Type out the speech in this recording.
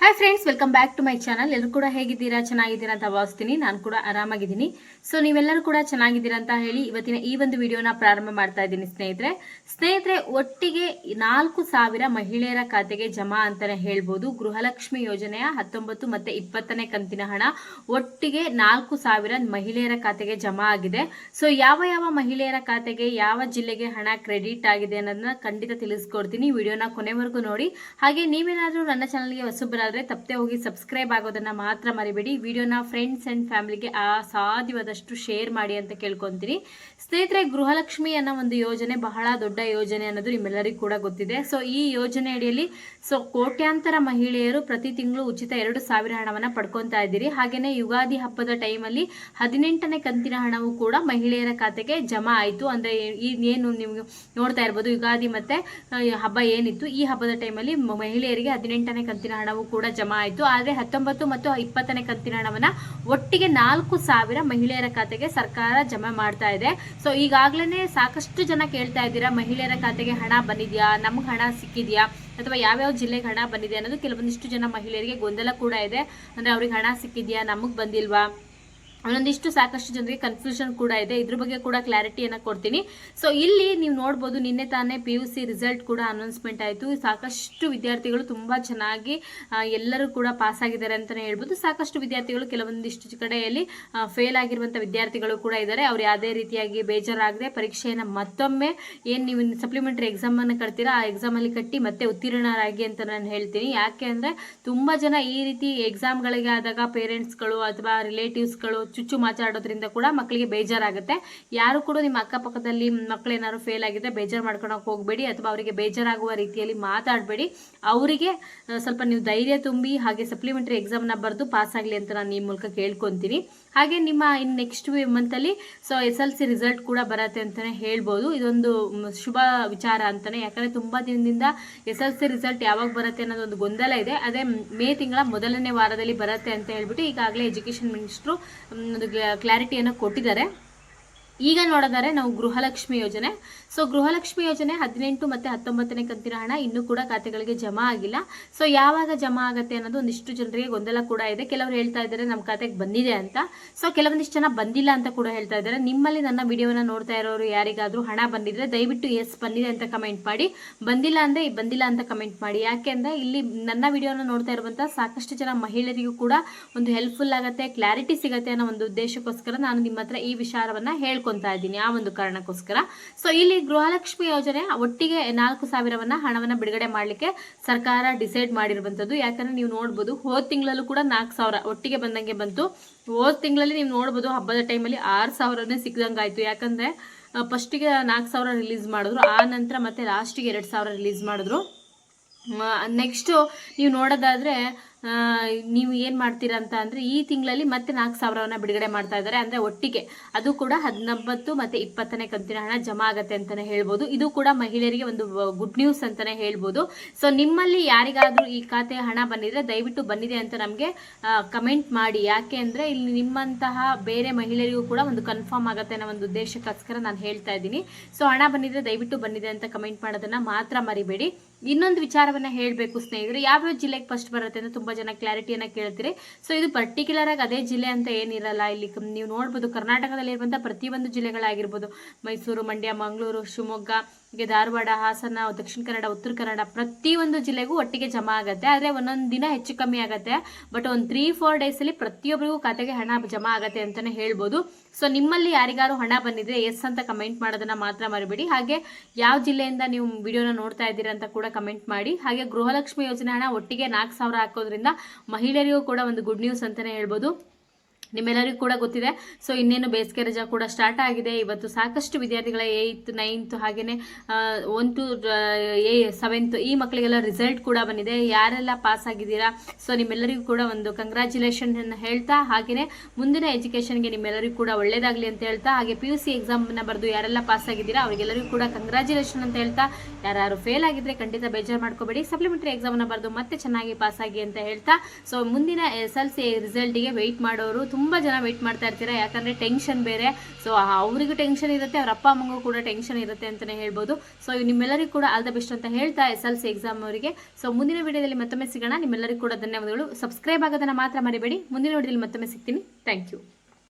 Hi friends welcome back to my channel ಎಲ್ಲರೂ ಕೂಡ ಹೇಗಿದ್ದೀರಾ? ಚೆನ್ನಾಗಿದ್ದೀರಾ ಅಂತ ಭಾವಿಸ್ತೀನಿ. ನಾನು ಕೂಡ ಆರಾಮಾಗಿದ್ದೀನಿ. ಸೊ ನೀವೆಲ್ಲರೂ ಕೂಡ ಚೆನ್ನಾಗಿದ್ದೀರಾ ಅಂತ ಹೇಳಿ ಇವತ್ತಿನ ಈ ಒಂದು ವಿಡಿಯೋನ ಪ್ರಾರಂಭ ಮಾಡ್ತಾ ಇದ್ದೀನಿ ಸ್ನೇಹಿತರೆ. ಸ್ನೇಹಿತರೆ, ಒಟ್ಟಿಗೆ ನಾಲ್ಕು ಸಾವಿರ ಮಹಿಳೆಯರ ಖಾತೆಗೆ ಜಮಾ ಅಂತಾನೆ ಹೇಳ್ಬೋದು. ಗೃಹಲಕ್ಷ್ಮಿ ಯೋಜನೆಯ ಹತ್ತೊಂಬತ್ತು ಮತ್ತೆ ಇಪ್ಪತ್ತನೇ ಕಂತಿನ ಹಣ ಒಟ್ಟಿಗೆ ನಾಲ್ಕು ಸಾವಿರ ಮಹಿಳೆಯರ ಖಾತೆಗೆ ಜಮಾ ಆಗಿದೆ. ಸೊ ಯಾವ ಯಾವ ಮಹಿಳೆಯರ ಖಾತೆಗೆ ಯಾವ ಜಿಲ್ಲೆಗೆ ಹಣ ಕ್ರೆಡಿಟ್ ಆಗಿದೆ ಅನ್ನೋದನ್ನ ಖಂಡಿತ ತಿಳಿಸ್ಕೊಡ್ತೀನಿ. ವಿಡಿಯೋನ ಕೊನೆವರೆಗೂ ನೋಡಿ. ಹಾಗೆ ನೀವೇನಾದ್ರೂ ನನ್ನ ಚಾನಲ್ಗೆ ಹೊಸಬರಾದ್ರೆ ತಪ್ಪದೆ ಹೋಗಿ ಸಬ್ಸ್ಕ್ರೈಬ್ ಆಗೋದನ್ನ ಮಾತ್ರ ಮರಿಬೇಡಿ. ವಿಡಿಯೋನ ಫ್ರೆಂಡ್ಸ್ ಅಂಡ್ ಫ್ಯಾಮಿಲಿಗೆ ಆ ಸಾಧ್ಯವಾದಷ್ಟು ಶೇರ್ ಮಾಡಿ ಅಂತ ಕೇಳ್ಕೊಂತೀನಿ ಸ್ನೇಹಿತರೆ, ಗೃಹಲಕ್ಷ್ಮಿ ಅನ್ನೋ ಒಂದು ಯೋಜನೆ ಬಹಳ ದೊಡ್ಡ ಯೋಜನೆ ಅನ್ನೋದು ನಿಮ್ಮೆಲ್ಲರಿಗೂ ಕೂಡ ಗೊತ್ತಿದೆ. ಸೊ ಈ ಯೋಜನೆ ಅಡಿಯಲ್ಲಿ ಸೊ ಕೋಟ್ಯಾಂತರ ಮಹಿಳೆಯರು ಪ್ರತಿ ತಿಂಗಳು ಉಚಿತ ಎರಡು ಸಾವಿರ ಹಣವನ್ನು ಪಡ್ಕೊತಾ ಇದ್ದೀರಿ. ಹಾಗೆಯೇ ಯುಗಾದಿ ಹಬ್ಬದ ಟೈಮಲ್ಲಿ ಹದಿನೆಂಟನೇ ಕಂತಿನ ಹಣವು ಕೂಡ ಮಹಿಳೆಯರ ಖಾತೆಗೆ ಜಮಾ ಆಯಿತು. ಅಂದರೆ, ಈ ಏನು ನೀವು ನೋಡ್ತಾ ಇರ್ಬೋದು, ಯುಗಾದಿ ಮತ್ತೆ ಹಬ್ಬ ಏನಿತ್ತು, ಈ ಹಬ್ಬದ ಟೈಮಲ್ಲಿ ಮಹಿಳೆಯರಿಗೆ ಹದಿನೆಂಟನೇ ಕಂತಿನ ಹಣವು ಜಮಾ ಆಯಿತು. ಆದರೆ ಹತ್ತೊಂಬತ್ತು ಮತ್ತು ಇಪ್ಪತ್ತನೇ ಕಂತಿನ ಹಣವನ್ನ ಒಟ್ಟಿಗೆ ನಾಲ್ಕು ಸಾವಿರ ಮಹಿಳೆಯರ ಖಾತೆಗೆ ಸರ್ಕಾರ ಜಮಾ ಮಾಡ್ತಾ ಇದೆ. ಸೊ ಈಗಾಗಲೇ ಸಾಕಷ್ಟು ಜನ ಕೇಳ್ತಾ ಇದ್ದೀರಾ, ಮಹಿಳೆಯರ ಖಾತೆಗೆ ಹಣ ಬಂದಿದೆಯಾ, ನಮ್ಗೆ ಹಣ ಸಿಕ್ಕಿದೆಯಾ, ಅಥವಾ ಯಾವ್ಯಾವ ಜಿಲ್ಲೆಗೆ ಹಣ ಬಂದಿದೆ ಅನ್ನೋದು ಕೆಲವೊಂದಿಷ್ಟು ಜನ ಮಹಿಳೆಯರಿಗೆ ಗೊಂದಲ ಕೂಡ ಇದೆ. ಅಂದ್ರೆ ಅವ್ರಿಗೆ ಹಣ ಸಿಕ್ಕಿದ್ಯಾ, ನಮಗೆ ಬಂದಿಲ್ವಾ? ಒಂದೊಂದಿಷ್ಟು ಸಾಕಷ್ಟು ಜನರಿಗೆ ಕನ್ಫ್ಯೂಷನ್ ಕೂಡ ಇದೆ. ಇದ್ರ ಬಗ್ಗೆ ಕೂಡ ಕ್ಲಾರಿಟಿಯನ್ನು ಕೊಡ್ತೀನಿ. ಸೊ ಇಲ್ಲಿ ನೀವು ನೋಡ್ಬೋದು ನಿನ್ನೆ ತಾನೇ ಪಿ ಯು ಸಿ ರಿಸಲ್ಟ್ ಕೂಡ ಅನೌನ್ಸ್ಮೆಂಟ್ ಆಯಿತು. ಸಾಕಷ್ಟು ವಿದ್ಯಾರ್ಥಿಗಳು ತುಂಬ ಚೆನ್ನಾಗಿ ಎಲ್ಲರೂ ಕೂಡ ಪಾಸ್ ಆಗಿದ್ದಾರೆ ಅಂತಲೇ ಹೇಳ್ಬೋದು. ಸಾಕಷ್ಟು ವಿದ್ಯಾರ್ಥಿಗಳು ಕೆಲವೊಂದಿಷ್ಟು ಕಡೆಯಲ್ಲಿ ಫೇಲ್ ಆಗಿರುವಂಥ ವಿದ್ಯಾರ್ಥಿಗಳು ಕೂಡ ಇದ್ದಾರೆ. ಅವ್ರು ಯಾವುದೇ ರೀತಿಯಾಗಿ ಬೇಜಾರಾಗದೆ ಪರೀಕ್ಷೆಯನ್ನು ಮತ್ತೊಮ್ಮೆ ಏನು ನೀವು ಸಪ್ಲಿಮೆಂಟರಿ ಎಕ್ಸಾಮನ್ನು ಕಟ್ತೀರಾ, ಆ ಎಕ್ಸಾಮಲ್ಲಿ ಕಟ್ಟಿ ಮತ್ತೆ ಉತ್ತೀರ್ಣರಾಗಿ ಅಂತ ನಾನು ಹೇಳ್ತೀನಿ. ಯಾಕೆ ಅಂದರೆ ತುಂಬ ಜನ ಈ ರೀತಿ ಎಕ್ಸಾಮ್ಗಳಿಗೆ ಆದಾಗ ಪೇರೆಂಟ್ಸ್ಗಳು ಅಥವಾ ರಿಲೇಟಿವ್ಸ್ಗಳು ಚುಚ್ಚು ಮಾತಾಡೋದ್ರಿಂದ ಕೂಡ ಮಕ್ಕಳಿಗೆ ಬೇಜಾರಾಗುತ್ತೆ. ಯಾರು ಕೂಡ ನಿಮ್ಮ ಅಕ್ಕಪಕ್ಕದಲ್ಲಿ ಮಕ್ಕಳೇನಾದ್ರು ಫೇಲ್ ಆಗಿದ್ರೆ ಬೇಜಾರು ಮಾಡ್ಕೊಳಕ್ ಹೋಗಬೇಡಿ ಅಥವಾ ಅವರಿಗೆ ಬೇಜಾರಾಗುವ ರೀತಿಯಲ್ಲಿ ಮಾತಾಡಬೇಡಿ. ಅವರಿಗೆ ಸ್ವಲ್ಪ ನೀವು ಧೈರ್ಯ ತುಂಬಿ ಹಾಗೆ ಸಪ್ಲಿಮೆಂಟರಿ ಎಕ್ಸಾಮ್ನ ಬರೆದು ಪಾಸ್ ಆಗಲಿ ಅಂತ ನಾನು ಈ ಮೂಲಕ ಕೇಳ್ಕೊತೀನಿ. ಹಾಗೆ ನಿಮ್ಮ in next ಮಂತಲ್ಲಿ so S L C result ಕೂಡ ಬರತ್ತೆ ಅಂತಲೇ ಹೇಳ್ಬೋದು. ಇದೊಂದು ಶುಭ ವಿಚಾರ ಅಂತಲೇ ಯಾಕಂದರೆ ತುಂಬ ದಿನದಿಂದ ಎಸ್ ಎಲ್ ಸಿ ರಿಸಲ್ಟ್ ಯಾವಾಗ ಬರುತ್ತೆ ಅನ್ನೋದೊಂದು ಗೊಂದಲ ಇದೆ. ಅದೇ, ಮೇ ತಿಂಗಳ ಮೊದಲನೇ ವಾರದಲ್ಲಿ ಬರುತ್ತೆ ಅಂತ ಹೇಳ್ಬಿಟ್ಟು ಈಗಾಗಲೇ ಎಜುಕೇಷನ್ ಮಿನಿಸ್ಟ್ರು ಕ್ಲಾರಿಟಿಯನ್ನು ಕೊಟ್ಟಿದ್ದಾರೆ. ಈಗ ನೋಡೋದಾದ್ರೆ ನಾವು ಗೃಹಲಕ್ಷ್ಮಿ ಯೋಜನೆ. ಸೊ ಗೃಹಲಕ್ಷ್ಮಿ ಯೋಜನೆ ಹದಿನೆಂಟು ಮತ್ತೆ ಹತ್ತೊಂಬತ್ತನೇ ಕಂತಿನ ಹಣ ಇನ್ನೂ ಕೂಡ ಖಾತೆಗಳಿಗೆ ಜಮಾ ಆಗಿಲ್ಲ. ಸೊ ಯಾವಾಗ ಜಮಾ ಆಗುತ್ತೆ ಅನ್ನೋದು ಒಂದಿಷ್ಟು ಜನರಿಗೆ ಗೊಂದಲ ಕೂಡ ಇದೆ. ಕೆಲವರು ಹೇಳ್ತಾ ಇದ್ದಾರೆ ನಮ್ಮ ಖಾತೆಗೆ ಬಂದಿದೆ ಅಂತ. ಸೊ ಕೆಲವೊಂದಿಷ್ಟು ಜನ ಬಂದಿಲ್ಲ ಅಂತ ಕೂಡ ಹೇಳ್ತಾ ಇದ್ದಾರೆ. ನಿಮ್ಮಲ್ಲಿ ನನ್ನ ವಿಡಿಯೋನ ನೋಡ್ತಾ ಇರೋರು ಯಾರಿಗಾದ್ರೂ ಹಣ ಬಂದಿದ್ರೆ ದಯವಿಟ್ಟು ಎಸ್ ಬಂದಿದೆ ಅಂತ ಕಮೆಂಟ್ ಮಾಡಿ. ಬಂದಿಲ್ಲ ಅಂದ್ರೆ, ಬಂದಿಲ್ಲ ಅಂತ ಕಮೆಂಟ್ ಮಾಡಿ. ಯಾಕೆ ಅಂದ್ರೆ, ಇಲ್ಲಿ ನನ್ನ ವಿಡಿಯೋನ ನೋಡ್ತಾ ಇರುವಂಥ ಸಾಕಷ್ಟು ಜನ ಮಹಿಳೆಯರಿಗೂ ಕೂಡ ಒಂದು ಹೆಲ್ಪ್ಫುಲ್ ಆಗುತ್ತೆ ಕ್ಲಾರಿಟಿ ಸಿಗುತ್ತೆ ಅನ್ನೋ ಒಂದು ಉದ್ದೇಶಕ್ಕೋಸ್ಕರ ನಾನು ನಿಮ್ಮ ಈ ವಿಚಾರವನ್ನ ಹೇಳ್ಕೊಂತಾ ಇದ್ದೀನಿ ಆ ಒಂದು ಕಾರಣಕ್ಕೋಸ್ಕರ. ಸೊ ಇಲ್ಲಿ ಗೃಹಲಕ್ಷ್ಮಿ ಯೋಜನೆ ಒಟ್ಟಿಗೆ ನಾಲ್ಕು ಸಾವಿರವನ್ನ ಹಣವನ್ನ ಬಿಡುಗಡೆ ಮಾಡಲಿಕ್ಕೆ ಸರ್ಕಾರ ಡಿಸೈಡ್ ಮಾಡಿರುವಂತದ್ದು. ಯಾಕಂದ್ರೆ ನೀವು ನೋಡ್ಬೋದು, ಹೋದ ತಿಂಗಳಲ್ಲೂ ಕೂಡ ನಾಲ್ಕು ಸಾವಿರ ಒಟ್ಟಿಗೆ ಬಂದಂಗೆ ಬಂತು. ಹೋದ ತಿಂಗಳಲ್ಲಿ ನೀವು ನೋಡ್ಬೋದು, ಹಬ್ಬದ ಟೈಮಲ್ಲಿ ಆರು ಸಾವಿರನೇ ಸಿಕ್ಕದಂಗಾಯ್ತು ಯಾಕಂದ್ರೆ ಫಸ್ಟಿಗೆ ನಾಲ್ಕು ಸಾವಿರ ರಿಲೀಸ್ ಮಾಡಿದ್ರು, ಆ ನಂತರ ಮತ್ತೆ ಲಾಸ್ಟಿಗೆ ಎರಡು ಸಾವಿರ ರಿಲೀಸ್ ಮಾಡಿದ್ರು. ನೆಕ್ಸ್ಟು ನೀವು ನೋಡೋದಾದ್ರೆ ನೀವು ಏನು ಮಾಡ್ತೀರಾ ಅಂತ ಅಂದರೆ ಈ ತಿಂಗಳಲ್ಲಿ ಮತ್ತೆ ನಾಲ್ಕು ಸಾವಿರವನ್ನ ಬಿಡುಗಡೆ ಮಾಡ್ತಾ ಇದ್ದಾರೆ. ಅಂದರೆ ಒಟ್ಟಿಗೆ ಅದು ಕೂಡ ಹದಿನೊಂಬತ್ತು ಮತ್ತು ಇಪ್ಪತ್ತನೇ ಕಂತಿನ ಹಣ ಜಮಾ ಆಗತ್ತೆ ಅಂತಲೇ ಹೇಳ್ಬೋದು. ಇದು ಕೂಡ ಮಹಿಳೆಯರಿಗೆ ಒಂದು ಗುಡ್ ನ್ಯೂಸ್ ಅಂತಲೇ ಹೇಳ್ಬೋದು. ಸೊ ನಿಮ್ಮಲ್ಲಿ ಯಾರಿಗಾದರೂ ಈ ಖಾತೆ ಹಣ ಬಂದಿದ್ರೆ ದಯವಿಟ್ಟು ಬಂದಿದೆ ಅಂತ ನಮಗೆ ಕಮೆಂಟ್ ಮಾಡಿ. ಯಾಕೆ ಅಂದರೆ ಇಲ್ಲಿ ನಿಮ್ಮಂತಹ ಬೇರೆ ಮಹಿಳೆಯರಿಗೂ ಕೂಡ ಒಂದು ಕನ್ಫರ್ಮ್ ಆಗುತ್ತೆ ಅನ್ನೋ ಒಂದು ಉದ್ದೇಶಕ್ಕೋಸ್ಕರ ನಾನು ಹೇಳ್ತಾ ಇದ್ದೀನಿ. ಸೊ ಹಣ ಬಂದಿದ್ರೆ ದಯವಿಟ್ಟು ಬಂದಿದೆ ಅಂತ ಕಮೆಂಟ್ ಮಾಡೋದನ್ನ ಮಾತ್ರ ಮರಿಬೇಡಿ. ಇನ್ನೊಂದು ವಿಚಾರವನ್ನ ಹೇಳಬೇಕು ಸ್ನೇಹಿತರೆ. ಯಾವ್ಯಾವ ಜಿಲ್ಲೆಗೆ ಫಸ್ಟ್ ಬರುತ್ತೆ ಅಂತ ತುಂಬಾ ಜನ ಕ್ಲಾರಿಟಿಯನ್ನ ಕೇಳ್ತೀರಿ. ಸೊ ಇದು ಪರ್ಟಿಕ್ಯುಲರ್ ಆಗಿ ಅದೇ ಜಿಲ್ಲೆ ಅಂತ ಏನಿರಲ್ಲ. ಇಲ್ಲಿ ನೀವು ನೋಡ್ಬೋದು ಕರ್ನಾಟಕದಲ್ಲಿ ಇರುವಂತಹ ಪ್ರತಿಯೊಂದು ಜಿಲ್ಲೆಗಳಾಗಿರ್ಬೋದು. ಮೈಸೂರು, ಮಂಡ್ಯ, ಮಂಗಳೂರು, ಶಿವಮೊಗ್ಗ ಹೀಗೆ ಧಾರವಾಡ, ಹಾಸನ, ದಕ್ಷಿಣ ಕನ್ನಡ, ಉತ್ತರ ಕನ್ನಡ ಪ್ರತಿಯೊಂದು ಜಿಲ್ಲೆಗೂ ಒಟ್ಟಿಗೆ ಜಮಾ ಆಗುತ್ತೆ. ಆದರೆ ಒಂದೊಂದು ದಿನ ಹೆಚ್ಚು ಕಮ್ಮಿ ಆಗುತ್ತೆ. ಬಟ್ ಒಂದು ತ್ರೀ ಫೋರ್ ಡೇಸಲ್ಲಿ ಪ್ರತಿಯೊಬ್ಬರಿಗೂ ಖಾತೆಗೆ ಹಣ ಜಮಾ ಆಗುತ್ತೆ ಅಂತಲೇ ಹೇಳ್ಬೋದು. ಸೊ ನಿಮ್ಮಲ್ಲಿ ಯಾರಿಗಾರು ಹಣ ಬಂದಿದ್ರೆ ಎಸ್ ಅಂತ ಕಮೆಂಟ್ ಮಾಡೋದನ್ನ ಮಾತ್ರ ಮರಿಬೇಡಿ. ಹಾಗೆ ಯಾವ ಜಿಲ್ಲೆಯಿಂದ ನೀವು ವಿಡಿಯೋನ ನೋಡ್ತಾ ಇದ್ದೀರಾ ಅಂತ ಕೂಡ ಕಮೆಂಟ್ ಮಾಡಿ. ಹಾಗೆ ಗೃಹಲಕ್ಷ್ಮಿ ಯೋಜನೆ ಹಣ ಒಟ್ಟಿಗೆ ನಾಲ್ಕು ಸಾವಿರ ಹಾಕೋದ್ರಿಂದ ಮಹಿಳೆಯರಿಗೂ ಕೂಡ ಒಂದು ಗುಡ್ ನ್ಯೂಸ್ ಅಂತಲೇ ಹೇಳ್ಬೋದು. ನಿಮ್ಮೆಲ್ಲರಿಗೂ ಕೂಡ ಗೊತ್ತಿದೆ. ಸೊ ಇನ್ನೇನು ಬೇಸಿಗೆ ರಜಾ ಕೂಡ ಸ್ಟಾರ್ಟ್ ಆಗಿದೆ. ಇವತ್ತು ಸಾಕಷ್ಟು ವಿದ್ಯಾರ್ಥಿಗಳ ಏಯ್ತ್ ನೈನ್ತ್ ಹಾಗೆಯೇ ಒನ್ ಟು ಏ ಸೆವೆಂತ್ ಈ ಮಕ್ಕಳಿಗೆಲ್ಲ ರಿಸಲ್ಟ್ ಕೂಡ ಬಂದಿದೆ. ಯಾರೆಲ್ಲ ಪಾಸ್ ಆಗಿದ್ದೀರಾ? ಸೊ ನಿಮ್ಮೆಲ್ಲರಿಗೂ ಕೂಡ ಒಂದು ಕಂಗ್ರ್ಯಾಚುಲೇಷನ್ ಹೇಳ್ತಾ ಹಾಗೆಯೇ ಮುಂದಿನ ಎಜುಕೇಷನ್ಗೆ ನಿಮ್ಮೆಲ್ಲರಿಗೂ ಕೂಡ ಒಳ್ಳೇದಾಗಲಿ ಅಂತ ಹೇಳ್ತಾ, ಹಾಗೆ ಪಿ ಯು ಸಿ ಎಕ್ಸಾಮ್ನ ಬರೆದು ಯಾರೆಲ್ಲ ಪಾಸ್ ಆಗಿದ್ದೀರಾ, ಅವರಿಗೆಲ್ಲರಿಗೂ ಕೂಡ ಕಂಗ್ರ್ಯಾಚುಲೇಷನ್ ಅಂತ ಹೇಳ್ತಾ ಯಾರು ಫೇಲ್ ಆಗಿದ್ರೆ ಖಂಡಿತ ಬೇಜಾರು ಮಾಡ್ಕೋಬೇಡಿ. ಸಪ್ಲಿಮೆಂಟ್ರಿ ಎಕ್ಸಾಮ್ನ ಬರೆದು ಮತ್ತೆ ಚೆನ್ನಾಗಿ ಪಾಸ್ ಆಗಿ ಅಂತ ಹೇಳ್ತಾ ಸೊ ಮುಂದಿನ ಎಸ್ ಎಲ್ ಸಿ ರಿಸಲ್ಟಿಗೆ ವೆಯ್ಟ್ ಮಾಡೋರು ತುಂಬ ಜನ ವೆಯ್ಟ್ ಮಾಡ್ತಾ ಇರ್ತೀರಾ? ಯಾಕಂದರೆ ಟೆನ್ಷನ್ ಬೇರೆ. ಸೊ ಅವರಿಗೂ ಟೆನ್ಷನ್ ಇರುತ್ತೆ, ಅವ್ರ ಅಪ್ಪ, ಅಮ್ಮಗೂ ಕೂಡ ಟೆನ್ಷನ್ ಇರುತ್ತೆ ಅಂತಲೇ ಹೇಳ್ಬೋದು. ಸೊ ನಿಮ್ಮೆಲ್ಲರಿಗೂ ಕೂಡ ಆಲ್ ದ ಬೆಸ್ಟ್ ಅಂತ ಹೇಳ್ತಾ ಎಸ್ ಎಲ್ ಸಿ ಎಕ್ಸಾಮ್ ಅವರಿಗೆ. ಸೊ ಮುಂದಿನ ವಿಡಿಯೋದಲ್ಲಿ ಮತ್ತೊಮ್ಮೆ ಸಿಗೋಣ. ನಿಮ್ಮೆಲ್ಲರಿಗೂ ಕೂಡ ಧನ್ಯವಾದಗಳು. ಸಬ್ಸ್ಕ್ರೈಬ್ ಆಗೋದನ್ನು ಮಾತ್ರ ಮರಿಬೇಡಿ. ಮುಂದಿನ ವಿಡಿಯೋದಲ್ಲಿ ಮತ್ತೊಮ್ಮೆ ಸಿಗ್ತೀನಿ. Thank you